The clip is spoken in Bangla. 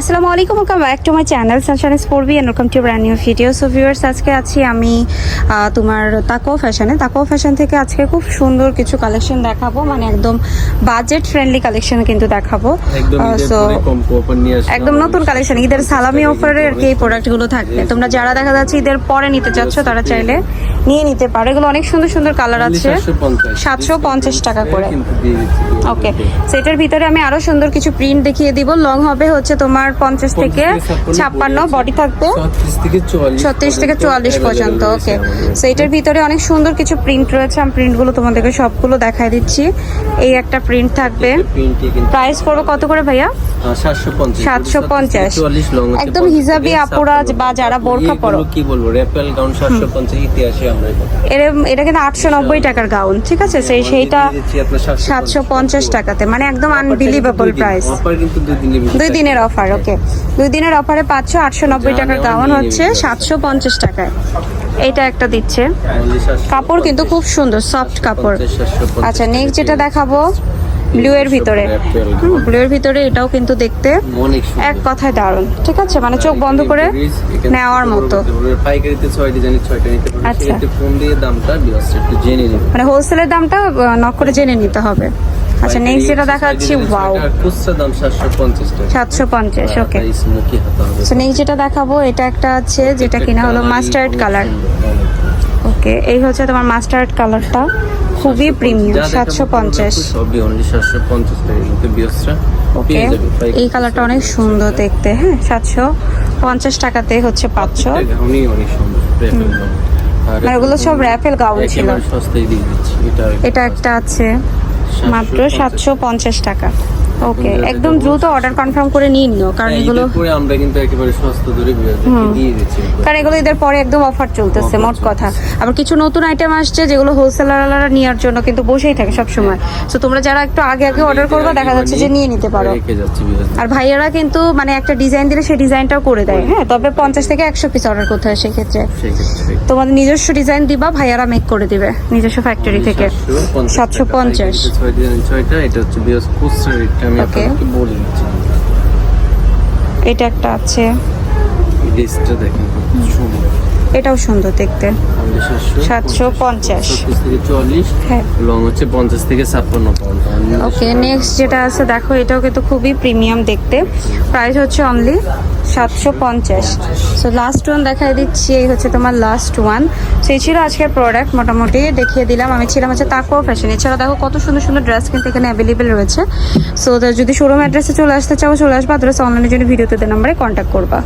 আসসালামু আলাইকুম welcome back to my channel সানশান স্পোর্বি and welcome to brand new video so viewers আজকে আছি আমি তোমার তাকো ফ্যাশনে তাকো ফ্যাশন থেকে আজকে খুব সুন্দর কিছু কালেকশন দেখাবো মানে একদম বাজেট ফ্রেন্ডলি কালেকশন কিন্তু দেখাবো। সো একদম নতুন কালেকশন ঈদের সালামি অফারে আর কি এই প্রোডাক্টগুলো থাকবে। তোমরা যারা দেখা যাচ্ছে ঈদের পরে নিতে চাচ্ছ তারা চাইলে নিয়ে নিতে পারো। এগুলো অনেক সুন্দর সুন্দর কালার আছে। 750 সাতশো পঞ্চাশ টাকা করে। ওকে সেটার ভিতরে আমি আরও সুন্দর কিছু প্রিন্ট দেখিয়ে দিব। লং হবে হচ্ছে তোমার পঞ্চাশ থেকে ছাপ্পান্ন বডি থাকবে। 36 থেকে 44 ছত্রিশ থেকে চুয়াল্লিশ পর্যন্ত ওকে সেইটার ভিতরে অনেক সুন্দর কিছু প্রিন্ট রয়েছে। আমি প্রিন্টগুলো তোমাদেরকে সবগুলো দেখাই দিচ্ছি। এই একটা প্রিন্ট থাকবে। প্রাইস পড়বে কত করে ভাইয়া? সাতশো পঞ্চাশ। একদম হিজাবি আপুরা বা যারা বোরখা পরো। কি বলব? র্যাপেল গাউন 750 ইতিহাসে আমরা এটা কিন্তু আটশো নব্বই টাকার গাউন ঠিক আছে? সেই সেইটা দিয়ে দিচ্ছি আপনার 750 সাতশো পঞ্চাশ টাকাতে। মানে একদম আনবিলিভেবল প্রাইস দুই দিনের অফার ওকে। দুই দিনের অফারে পাঁচশো আটশো নব্বই টাকার গাউন হচ্ছে সাতশো পঞ্চাশ টাকায়। এটা একটা দিচ্ছে। কাপড় কিন্তু খুব সুন্দর সফট কাপড়। আচ্ছা নেক্সট যেটা দেখাবো ব্লু এর ভিতরে। ব্লু এর ভিতরে এটাও কিন্তু দেখতে এক কথায় দারুণ। ঠিক আছে? মানে চোখ বন্ধ করে নেওয়ার মতো। আচ্ছা। মানে হোলসেলের দামটা নক করে জেনে নিতে হবে। আচ্ছা নেক্সট যেটা দেখাচ্ছি ওয়াও খুচরা দাম সাতশো পঞ্চাশ টাকা। সাতশো পঞ্চাশ ওকে স্মোকি আচ্ছা নেক্সট যেটা দেখাবো এটা একটা আছে যেটা কিনা হলো মাস্টার্ড কালার ওকে এই হচ্ছে তোমার মাস্টার্ড কালারটা খুবই প্রিমিয়াম সাতশো পঞ্চাশ। সবই অনলি সাতশো পঞ্চাশ টাকা কিন্তু বিয়াসটা ওকে। এই কালারটা অনেক সুন্দর দেখতে হ্যাঁ সাতশো পঞ্চাশ টাকাতে হচ্ছে পাচ্ছ গাউনই অনেক সুন্দর আর মানে ওগুলো সব র্যাফেল গাউন ছিল। সস্তায় দিয়ে দিচ্ছি এটা এটা একটা আছে। মাত্র সাতশো পঞ্চাশ। টাকা। ওকে একদম দ্রুত অর্ডার কনফার্ম করে নিয়ে নিও কারণ হ্যাঁ, এগুলো পরে আমরা কিন্তু একেবারে সস্তা দিয়ে দিচ্ছি কারণ এগুলো এদের পরে একদম অফার চলতেছে মোট কথা। আবার কিছু নতুন আইটেম আসছে যেগুলো হোলসেলাররা নেওয়ার জন্য কিন্তু বসেই থাকে সব সময় তো তোমরা যারা একটু আগে আগে অর্ডার করবে দেখা যাচ্ছে যে নিয়ে নিতে পারো। আর ভাইয়ারা কিন্তু মানে একটা ডিজাইন দিলে সেই ডিজাইনটাও করে দেয় হ্যাঁ? তবে পঞ্চাশ থেকে একশো পিস অর্ডার করতে হয় সেক্ষেত্রে। তোমাদের নিজস্ব ডিজাইন দিবা ভাইয়ারা মেক করে দিবে নিজস্ব ফ্যাক্টরি থেকে। সাতশো পঞ্চাশ এটা হচ্ছে খুচরা আমি আপনাকে বলে এটা একটা আছে। এই ড্রেসটা দেখেন এটাও সুন্দর দেখতে। সাতশো 750 ছত্রিশ থেকে চুয়াল্লিশ হ্যাঁ। লং হচ্ছে পঞ্চাশ থেকে ছাপ্পান্ন ওকে নেক্সট যেটা আছে দেখো এটাও কিন্তু খুবই প্রিমিয়াম দেখতে। প্রাইস হচ্ছে অনলি সাতশো পঞ্চাশ। সো লাস্ট ওয়ান দেখাই দিচ্ছি, এই হচ্ছে তোমার লাস্ট ওয়ান সেই ছিল আজকের প্রোডাক্ট মোটামুটি দেখিয়ে দিলাম। আমি ছিলাম হচ্ছে তাকুয়া ফ্যাশন এছাড়া দেখো কত সুন্দর সুন্দর ড্রেস কিন্তু এখানে অ্যাভেলেবেল রয়েছে। সো যদি শোরুম অ্যাড্রেসে চলে আসতে চাও, চলে আসবা। আদারস অনলাইনের জন্য ভিডিওতে নাম্বারে কন্ট্যাক্ট করবা।